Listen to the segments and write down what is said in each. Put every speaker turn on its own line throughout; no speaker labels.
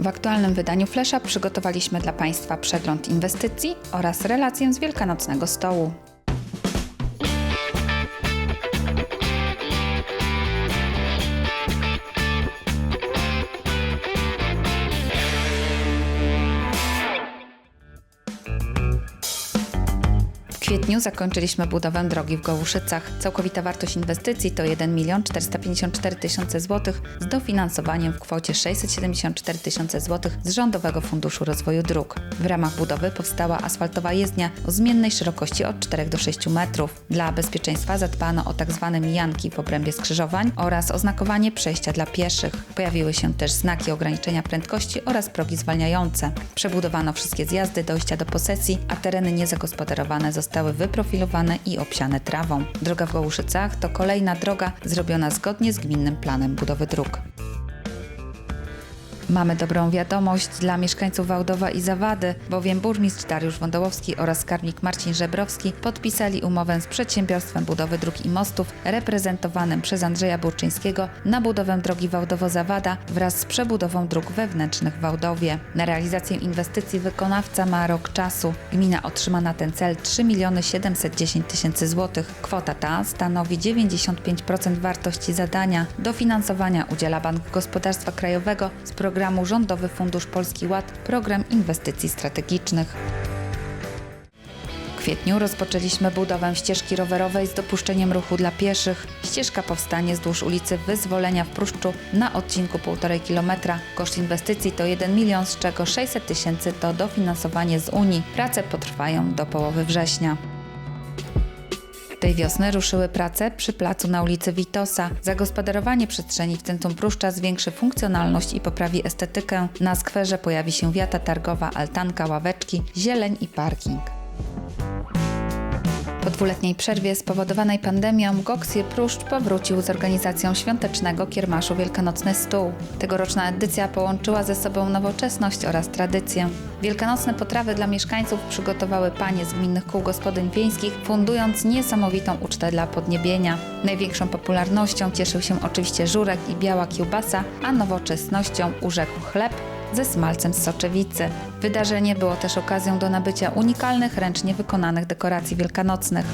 W aktualnym wydaniu Flesza przygotowaliśmy dla Państwa przegląd inwestycji oraz relację z Wielkanocnego Stołu. Kwietniu zakończyliśmy budowę drogi w Gołuszycach. Całkowita wartość inwestycji to 1 milion 454 tysiące złotych z dofinansowaniem w kwocie 674 tysiące złotych z Rządowego Funduszu Rozwoju Dróg. W ramach budowy powstała asfaltowa jezdnia o zmiennej szerokości od 4 do 6 metrów. Dla bezpieczeństwa zadbano o tzw. mijanki w obrębie skrzyżowań oraz oznakowanie przejścia dla pieszych. Pojawiły się też znaki ograniczenia prędkości oraz progi zwalniające. Przebudowano wszystkie zjazdy dojścia do posesji, a tereny niezagospodarowane zostały wyprofilowane i obsiane trawą. Droga w Gołuszycach to kolejna droga zrobiona zgodnie z gminnym planem budowy dróg. Mamy dobrą wiadomość dla mieszkańców Wałdowa i Zawady, bowiem burmistrz Dariusz Wądołowski oraz skarbnik Marcin Żebrowski podpisali umowę z Przedsiębiorstwem Budowy Dróg i Mostów reprezentowanym przez Andrzeja Burczyńskiego na budowę drogi Wałdowo-Zawada wraz z przebudową dróg wewnętrznych w Wałdowie. Na realizację inwestycji wykonawca ma rok czasu. Gmina otrzyma na ten cel 3 miliony 710 tysięcy złotych. Kwota ta stanowi 95% wartości zadania. Dofinansowania udziela Bank Gospodarstwa Krajowego z programu Rządowy Fundusz Polski Ład, program inwestycji strategicznych. W kwietniu rozpoczęliśmy budowę ścieżki rowerowej z dopuszczeniem ruchu dla pieszych. Ścieżka powstanie wzdłuż ulicy Wyzwolenia w Pruszczu na odcinku 1,5 km. Koszt inwestycji to 1 milion, z czego 600 tysięcy to dofinansowanie z Unii. Prace potrwają do połowy września. Tej wiosny ruszyły prace przy placu na ulicy Witosa. Zagospodarowanie przestrzeni w centrum Pruszcza zwiększy funkcjonalność i poprawi estetykę. Na skwerze pojawi się wiata targowa, altanka, ławeczki, zieleń i parking. Dwuletniej przerwie spowodowanej pandemią Goksje Pruszcz powrócił z organizacją świątecznego kiermaszu Wielkanocny Stół. Tegoroczna edycja połączyła ze sobą nowoczesność oraz tradycję. Wielkanocne potrawy dla mieszkańców przygotowały panie z gminnych kół gospodyń wiejskich, fundując niesamowitą ucztę dla podniebienia. Największą popularnością cieszył się oczywiście żurek i biała kiełbasa, a nowoczesnością urzekł chleb, ze smalcem z soczewicy. Wydarzenie było też okazją do nabycia unikalnych, ręcznie wykonanych dekoracji wielkanocnych.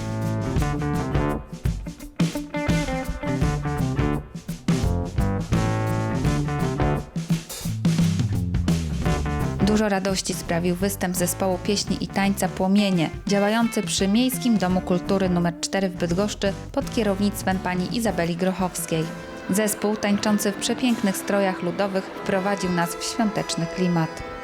Dużo radości sprawił występ zespołu pieśni i tańca Płomienie, działający przy Miejskim Domu Kultury nr 4 w Bydgoszczy pod kierownictwem pani Izabeli Grochowskiej. Zespół tańczący w przepięknych strojach ludowych wprowadził nas w świąteczny klimat.